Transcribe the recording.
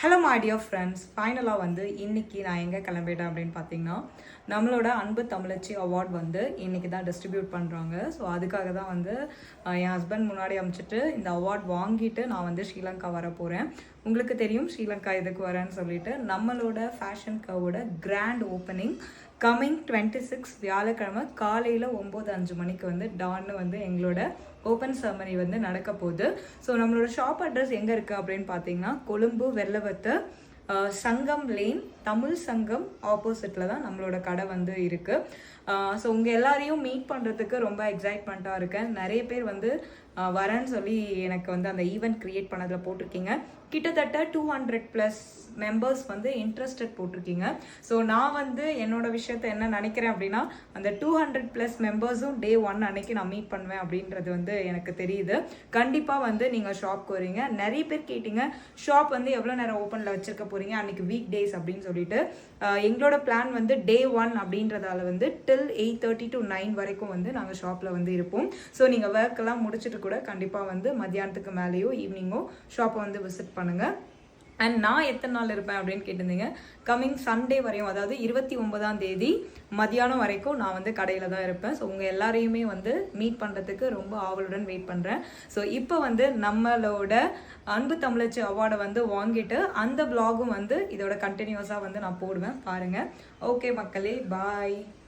Hello my dear friends ஃபைனலாக வந்து இன்றைக்கி நான் எங்கே கிளம்பிட்டேன் அப்படின்னு பார்த்தீங்கன்னா நம்மளோட அன்பு தமிழச்சி அவார்ட் வந்து இன்றைக்கி தான் டிஸ்ட்ரிபியூட் பண்ணுறாங்க ஸோ அதுக்காக தான் வந்து என் ஹஸ்பண்ட் முன்னாடி அமைச்சிட்டு இந்த அவார்ட் வாங்கிட்டு நான் வந்து ஸ்ரீலங்கா வர போகிறேன் உங்களுக்கு தெரியும் ஸ்ரீலங்கா இதுக்கு வரேன்னு சொல்லிட்டு நம்மளோட fashion கவோட grand opening coming twenty six வியாழக்கிழமை காலையில் ஒம்பது அஞ்சு மணிக்கு வந்து டான்னு வந்து எங்களோட ஓப்பன் செர்மனி வந்து நடக்க போகுது. ஸோ நம்மளோட ஷாப் அட்ரஸ் எங்கே இருக்குது அப்படின்னு பார்த்தீங்கன்னா கொழும்பு வெள்ளவர் ഭാഗത്ത് சங்கம் லேன் தமிழ் சங்கம் ஆப்போசிட்டில் தான் நம்மளோட கடை வந்து இருக்குது ஸோ உங்கள் எல்லாரையும் மீட் பண்ணுறதுக்கு ரொம்ப எக்ஸைட்மெண்ட்டாக இருக்கேன். நிறைய பேர் வந்து வரேன்னு சொல்லி எனக்கு வந்து அந்த ஈவெண்ட் க்ரியேட் பண்ணதில் போட்டிருக்கீங்க. கிட்டத்தட்ட டூ ஹண்ட்ரட் ப்ளஸ் மெம்பர்ஸ் வந்து இன்ட்ரெஸ்டட் போட்டிருக்கீங்க. ஸோ நான் வந்து என்னோட விஷயத்த என்ன நினைக்கிறேன் அப்படின்னா அந்த டூ ஹண்ட்ரட் ப்ளஸ் மெம்பர்ஸும் டே ஒன் அன்னைக்கு நான் மீட் பண்ணுவேன் அப்படின்றது வந்து எனக்கு தெரியுது. கண்டிப்பாக வந்து நீங்கள் ஷாப்க்கு வரீங்க. நிறைய பேர் கேட்டீங்க ஷாப் வந்து எவ்வளோ நேரம் ஓப்பனில் வச்சுருக்க போகிறீங்க போகிறீங்க அன்னைக்கு வீக் டேஸ் அப்படின்னு சொல்லிட்டு எங்களோட பிளான் வந்து டே ஒன் அப்படின்றதால வந்து till eight thirty to nine வரைக்கும் வந்து நாங்கள் ஷாப்பில் வந்து இருப்போம். ஸோ நீங்கள் ஒர்க் எல்லாம் முடிச்சுட்டு கூட கண்டிப்பாக வந்து மத்தியானத்துக்கு மேலேயோ ஈவினிங்கோ ஷாப்பை வந்து விசிட் பண்ணுங்கள் அண்ட் நான் எத்தனை நாள் இருப்பேன் அப்படின்னு கேட்டிருந்தீங்க? கம்மிங் சண்டே வரையும் அதாவது இருபத்தி ஒன்பதாம் தேதி மதியானம் வரைக்கும் நான் வந்து கடையில் தான் இருப்பேன். ஸோ உங்கள் எல்லாரையுமே வந்து மீட் பண்ணுறதுக்கு ரொம்ப ஆவலுடன் வெயிட் பண்ணுறேன் ஸோ இப்போ வந்து நம்மளோட அன்பு தமிழச்சி அவார்டை வந்து வாங்கிட்டு அந்த பிளாகும் வந்து இதோட கண்டினியூஸாக வந்து நான் போடுவேன். பாருங்கள் ஓகே மக்களே பாய்